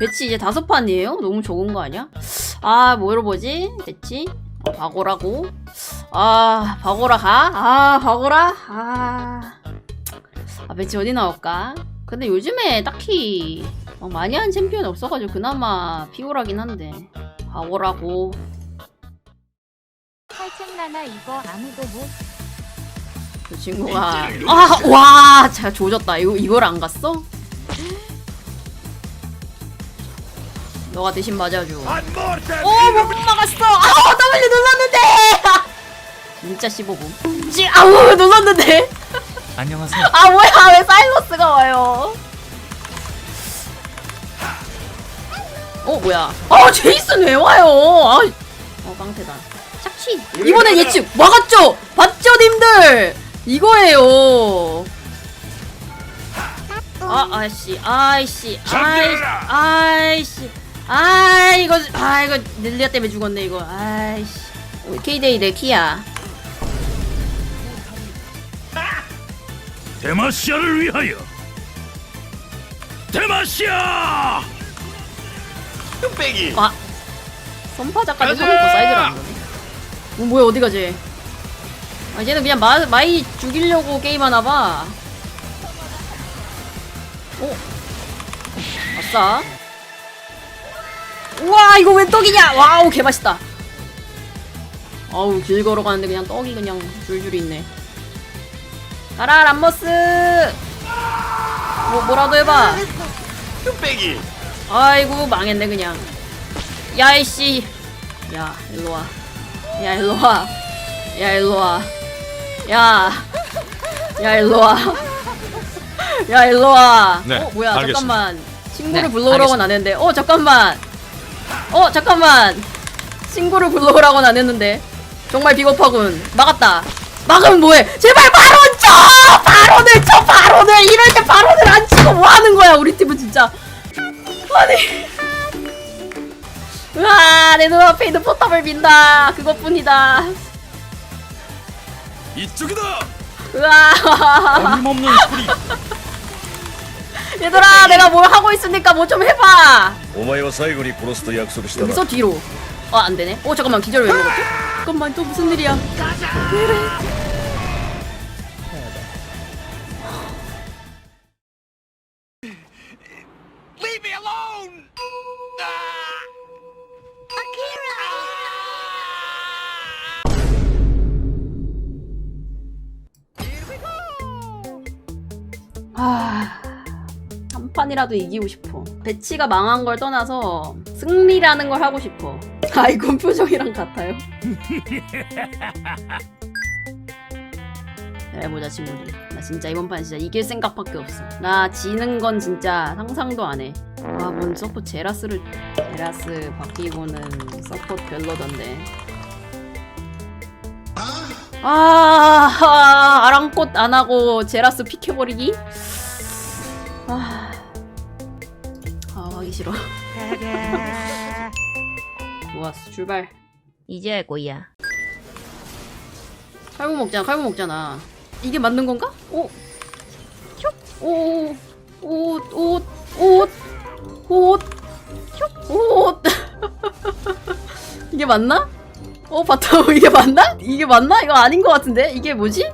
배치 이제 다섯 판이에요? 너무 적은 거 아니야? 아 뭐로 보지? 배치? 어, 바고라고? 아 바고라 가? 아 바고라? 아... 아 배치 어디 나올까? 근데 요즘에 딱히 막 많이 하는 챔피언이 없어가지고 그나마 피곤하긴 한데 바고라고 탈책나나 이거 아무도 못 그 친구가 아 와 제가 조졌다 이거 이걸 안 갔어? 너가 대신 맞아줘. 어못 막았어. 아우 W 눌렀는데. 진짜 15분 지 아우 눌렀는데? 안녕하세요. 아 뭐야 왜 사일러스가 와요? 어 뭐야? 아 제이슨 왜 와요? 아 어, 깡패다. 착취. 이번엔 예측 막았죠? 봤죠 님들? 이거예요. 아 아이씨 아이씨 아이씨 아이씨 아 이거 아 이거 릴리아 때문에 죽었네 이거. 아이씨. 케이데이 내 키야. 데마시아를 위하여. 데마시아! 뚝배기. 아 선파자까지 가자! 사이드라는 거네. 어, 뭐야 어디 가지? 아 얘는 그냥 마, 마이 죽이려고 게임하나봐. 오 아싸 우와 이거 왜 떡이냐? 와우 개맛있다. 아우 길 걸어가는데 그냥 떡이 그냥 줄줄이 있네. 가라 람머스! 뭐 뭐라도 해봐. 뚝배기. 아이고 망했네 그냥. 야이씨. 야 일로와. 야 일로와. 야 일로와. 야 야 일로와. 야 일로와. 네, 어 뭐야 알겠습니다. 잠깐만. 친구를 네, 불러오라고는 안 했는데. 어 잠깐만 어 잠깐만. 친구를 불러오라고는 안 했는데. 정말 비겁하군. 막았다. 막으면 뭐해? 제발 바론 쳐! 바론을 쳐 바론을! 이럴 때 바론을 안 치고 뭐 하는 거야 우리 팀은 진짜. 아니. 으아 내 눈앞에 있는 포탑을 민다. 그것뿐이다. 이쪽이다. 으아. 어림없는 소리. 얘들아 내가 뭘 하고 있으니까 뭐 좀 해봐 お前は最後に殺すと約束したな 여기서 뒤로 어 안되네 어 잠깐만 기절 왜 먹었지? 잠깐만 또 무슨 일이야 Leave me alone! 아... 한 판이라도 이기고 싶어. 배치가 망한 걸 떠나서 승리라는 걸 하고 싶어. 아이콘 표정이랑 같아요? 해보자 친구들. 나 진짜 이번 판 진짜 이길 생각밖에 없어. 나 지는 건 진짜 상상도 안 해 아 뭔 서포 제라스를 제라스 바뀌고는 서포트 별로던데. 아, 아 아랑꽃 안 하고 제라스 픽해버리기? 아, 아 하기 싫어. 좋았어, 출발. 이제 할 거야 칼국 먹잖아, 칼국 먹잖아. 이게 맞는 건가? 오, 오, 옷, 옷, 옷, 옷, 옷. 이게 맞나? 어, 바텀 이게 맞나? 이게 맞나? 이거 아닌 것 같은데? 이게 뭐지?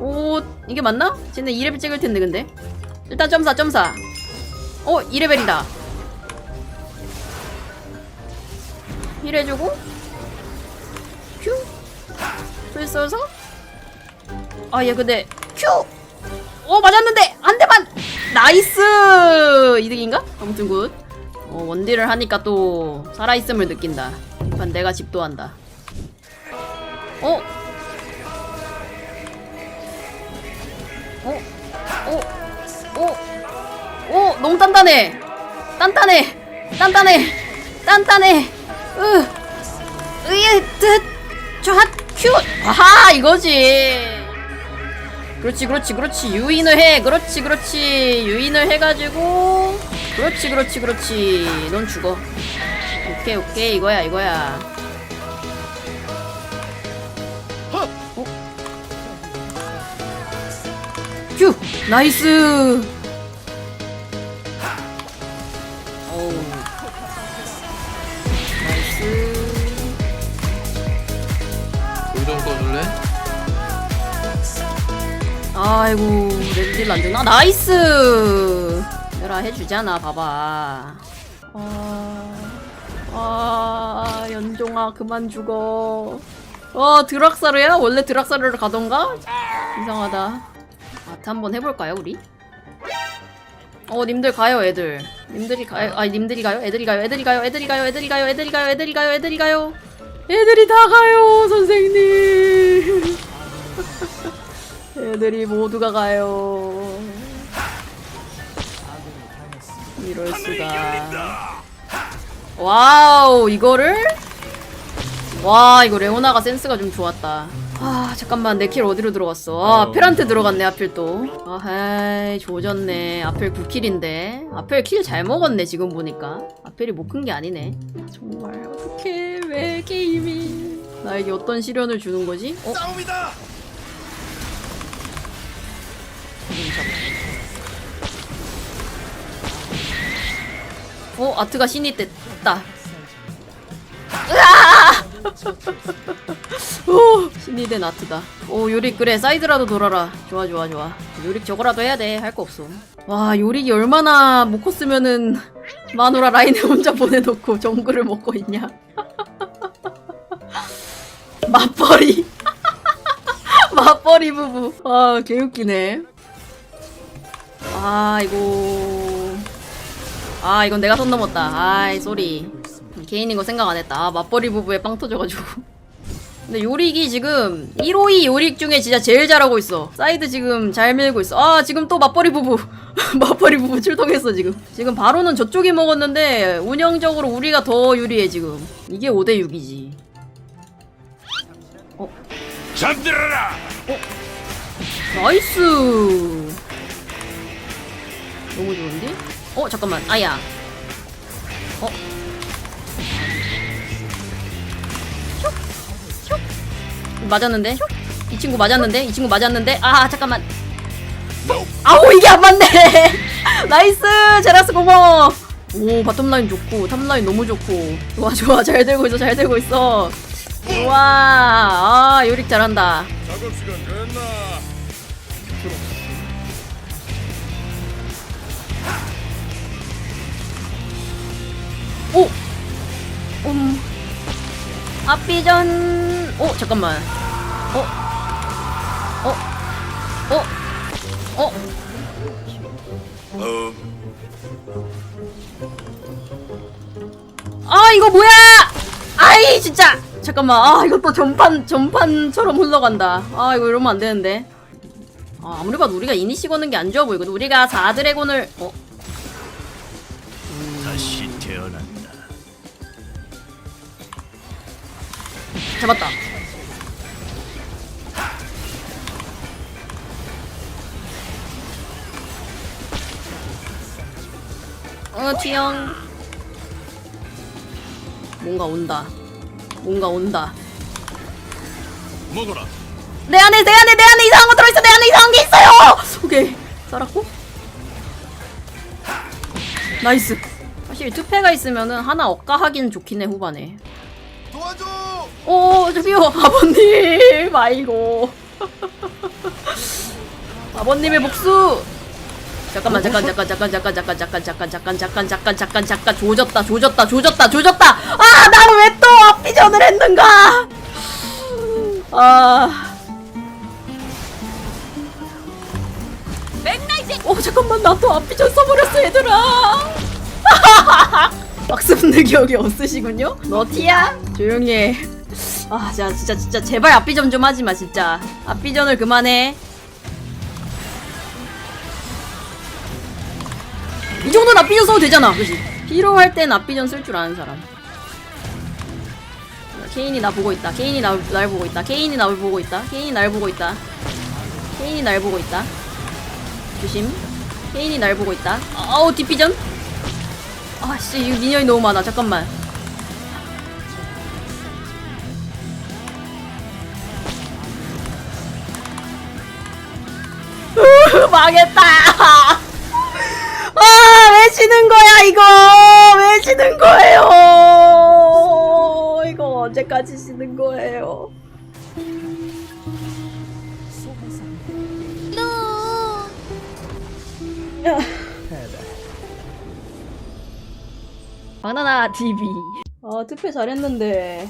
옷, 이게 맞나? 쟤네 2레벨 찍을 텐데, 근데. 일단 점사, 점사. 어, 2레벨이다. 힐 해주고, 큐. 풀 써서. 아, 얘 근데, 큐! 어, 맞았는데! 한 대만! 나이스! 이득인가? 아무튼 굿. 어, 원딜을 하니까 또 살아있음을 느낀다. 이판 내가 집도한다. 어? 어? 어? 어? 너무 단단해! 단단해! 단단해! 단단해! 으! 으예! 뜻! 좌! 큐! 아하! 이거지! 그렇지 그렇지 그렇지 유인을 해 그렇지 그렇지 유인을 해가지고 그렇지 그렇지 그렇지 넌 죽어 오케이 오케이 이거야 이거야 휴! 나이스! 아이고, 레드딜 안 되나? 나이스! 내가 해주잖아, 봐봐. 아, 아, 연종아, 그만 죽어. 어, 드락사르야? 원래 드락사르를 가던가? 이상하다. 아트 한번 해볼까요 우리? 어 님들 가요 애들 님들이 가요 아니 님들이 가요? 애들이 가요 애들이 가요 애들이 가요 애들이 가요 애들이 가요 애들이 가요 애들이 가요 애들이 다 가요 선생님 애들이 모두가 가요. 이럴 수가. 와우, 이거를? 와, 이거 레오나가 센스가 좀 좋았다. 아, 잠깐만, 내 킬 어디로 들어갔어? 아, 아펠한테 들어갔네, 아펠 또. 아헤이, 조졌네. 아펠 9킬인데. 아펠 킬 잘 먹었네, 지금 보니까. 아펠이 못 큰 게 아니네. 정말, 어떡해, 왜 게임이. 나에게 어떤 시련을 주는 거지? 어? 싸움이다. 어 아트가 신이 됐다. 으아! 오 신이 된 아트다. 오 요릭 그래 사이드라도 돌아라. 좋아 좋아 좋아. 요릭 저거라도 해야 돼. 할 거 없어. 와 요릭이 얼마나 못 컸으면은 마누라 라인에 혼자 보내놓고 정글을 먹고 있냐. 맞벌이. 맞벌이 부부. 아 개웃기네. 아 이거. 아 이건 내가 손 넘었다 아이 쏘리 개인인 거 생각 안 했다. 아, 맞벌이 부부에 빵 터져가지고. 근데 요릭이 지금 152 요릭 중에 진짜 제일 잘하고 있어. 사이드 지금 잘 밀고 있어. 아 지금 또 맞벌이 부부. 맞벌이 부부 출동했어 지금. 지금 바로는 저쪽이 먹었는데 운영적으로 우리가 더 유리해 지금. 이게 5대 6이지. 잠들어라. 나이스! 너무 좋은데? 어 잠깐만. 아야. 어? 맞았는데? 이 친구 맞았는데? 이 친구 맞았는데? 아 잠깐만 아우 이게 안 맞네 나이스 제라스 고마워 오 바텀라인 좋고 탑라인 너무 좋고 좋아 좋아 잘 되고 있어 잘 되고 있어 좋아 아 요릭 잘한다 작업 시간 됐나? 오! 음. 앞비전. 오, 잠깐만. 어? 어? 어? 어? 어, 아, 이거 뭐야! 아이, 진짜! 잠깐만. 아, 이것도 전판, 전판처럼 흘러간다. 아, 이거 이러면 안 되는데. 아, 아무리 봐도 우리가 이니시 거는 게 안 좋아 보이거든. 우리가 4드래곤을, 어? 다시 태어난다. 잡았다. 어, 튀영. 뭔가 온다. 뭔가 온다. 먹어라. 내 안에, 내 안에, 내 안에 이상한 거 들어있어! 내 안에 이상한 게 있어요! 오케이. 살았고. 나이스. 사실 투패가 있으면은 하나 억가하긴 좋긴 해, 후반에. 도와줘. 오 저기요 아버님 아이고 아버님의 복수 잠깐만 잠깐 잠깐 잠깐 잠깐 잠깐 잠깐 잠깐 잠깐 잠깐 잠깐 잠깐 잠깐 조졌다 조졌다 조졌다 조졌다 아 나는 왜또 앞비전을 했는가 아어 잠깐만 나 또 앞비전 써버렸어 얘들아 막습는 기억이 없으시군요 너티야 조용히 해 아, 진짜, 진짜, 진짜, 제발 앞비전 좀 하지 마, 진짜. 앞비전을 그만해. 이 정도는 앞비전 써도 되잖아, 그지? 필요할 땐 앞비전 쓸 줄 아는 사람. 케인이 나 보고 있다. 케인이 나, 날 보고 있다. 케인이 날 보고 있다. 케인이 날 보고 있다. 케인이 날 보고 있다. 조심. 케인이 날 보고 있다. 아우, 뒷비전? 아씨, 이거 미니언이 너무 많아. 잠깐만. 망했다. 왜 지는 거야 이거. 왜 지는 거예요. 이거 언제까지 지는 거예요? 바나나 TV 아 어, 투표 잘했는데.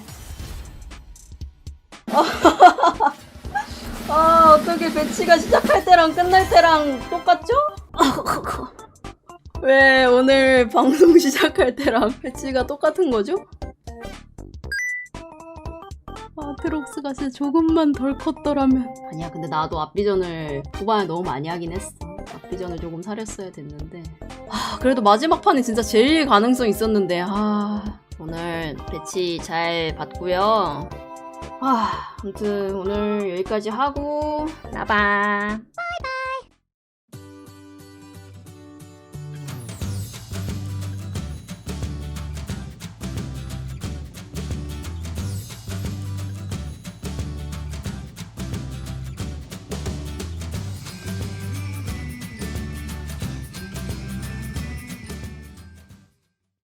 아 어떻게 배치가 시작할 때랑 끝날 때랑 똑같죠? 왜 오늘 방송 시작할 때랑 배치가 똑같은 거죠? 아트록스가 진짜 조금만 덜 컸더라면. 아니야 근데 나도 앞비전을 후반에 너무 많이 하긴 했어. 앞비전을 조금 사렸어야 됐는데. 아 그래도 마지막 판이 진짜 제일 가능성 있었는데 아. 오늘 배치 잘 봤고요. 아 아무튼 오늘 여기까지 하고 나봐